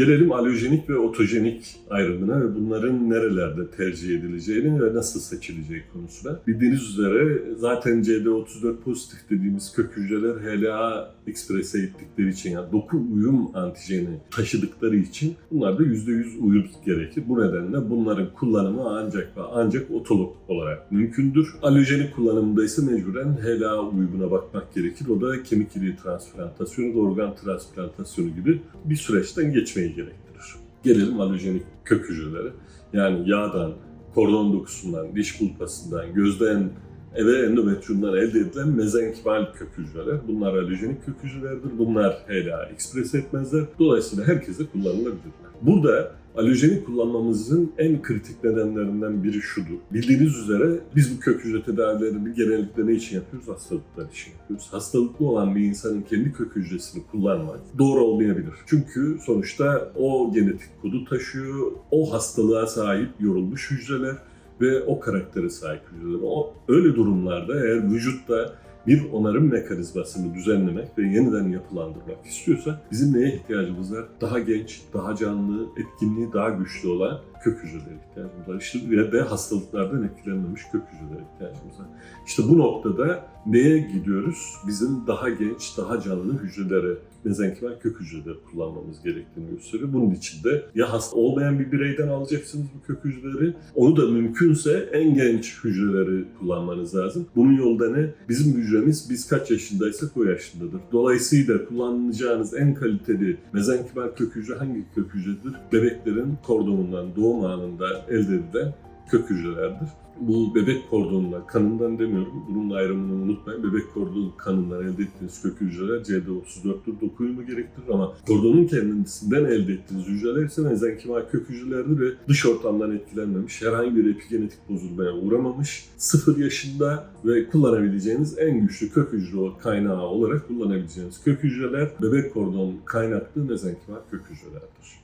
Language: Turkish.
Gelelim alojenik ve otojenik ayrımına ve bunların nerelerde tercih edileceğini ve nasıl seçileceği konusuna. Bildiğiniz üzere zaten CD34 pozitif dediğimiz kök hücreler HLA eksprese ettikleri için yani doku uyum antijeni taşıdıkları için bunlarda %100 uyum gerekir. Bu nedenle bunların kullanımı ancak ve ancak otolog olarak mümkündür. Alojenik kullanımında ise mecburen HLA uyumuna bakmak gerekir. O da kemik iliği transplantasyonu, organ transplantasyonu gibi bir süreçten geçmeyi gerektirir. Gelelim alojenik kök hücrelere. Yani yağdan, kordon dokusundan, diş pulpasından, gözden ve endometriyumdan elde edilen mezenkibal kök hücreler. Bunlar alojenik kök hücrelerdir. Bunlar HLA ekspres etmezler. Dolayısıyla herkese kullanılabilirler. Burada alojenik kullanmamızın en kritik nedenlerinden biri şudur. Bildiğiniz üzere biz bu kök hücre tedavilerini genellikle ne için yapıyoruz? Hastalıklar için yapıyoruz. Hastalıklı olan bir insanın kendi kök hücresini kullanmak doğru olmayabilir. Çünkü sonuçta o genetik kodu taşıyor, o hastalığa sahip yorulmuş hücreler ve o karaktere sahip hücreler. O, öyle durumlarda eğer vücutta bir onarım mekanizmasını düzenlemek ve yeniden yapılandırmak istiyorsa bizim neye ihtiyacımız var? Daha genç, daha canlı, etkinliği daha güçlü olan kök hücrelere ihtiyacımız var. İşte ve de hastalıklardan etkilenmemiş kök hücrelere ihtiyacımız var. İşte bu noktada neye gidiyoruz? Bizim daha genç, daha canlı hücrelere, mezenkibal kök hücreleri kullanmamız gerektiğini gösteriyor. Bunun için de ya hasta olmayan bir bireyden alacaksınız bu kök hücreleri, onu da mümkünse en genç hücreleri kullanmanız lazım. Bunun yolu da ne? Bizim hücremiz biz kaç yaşındaysak o yaşındadır. Dolayısıyla kullanacağınız en kaliteli mezenkibal kök hücre hangi kök hücredir? Bebeklerin kordonundan doğum anında elde edilen kök hücrelerdir. Bu bebek kordonuna, kanından demiyorum, bunun ayrımını unutmayın. Bebek kordonu kanından elde ettiğiniz kök hücreler CD34'tür, doku uyumu gerektirir ama kordonun kendisinden elde ettiğiniz hücreler ise mezenkibal kök hücrelerdir ve dış ortamdan etkilenmemiş, herhangi bir epigenetik bozulmaya uğramamış, sıfır yaşında ve kullanabileceğiniz en güçlü kök hücre kaynağı olarak kullanabileceğiniz kök hücreler bebek kordon kaynaklı mezenkibal kök hücrelerdir.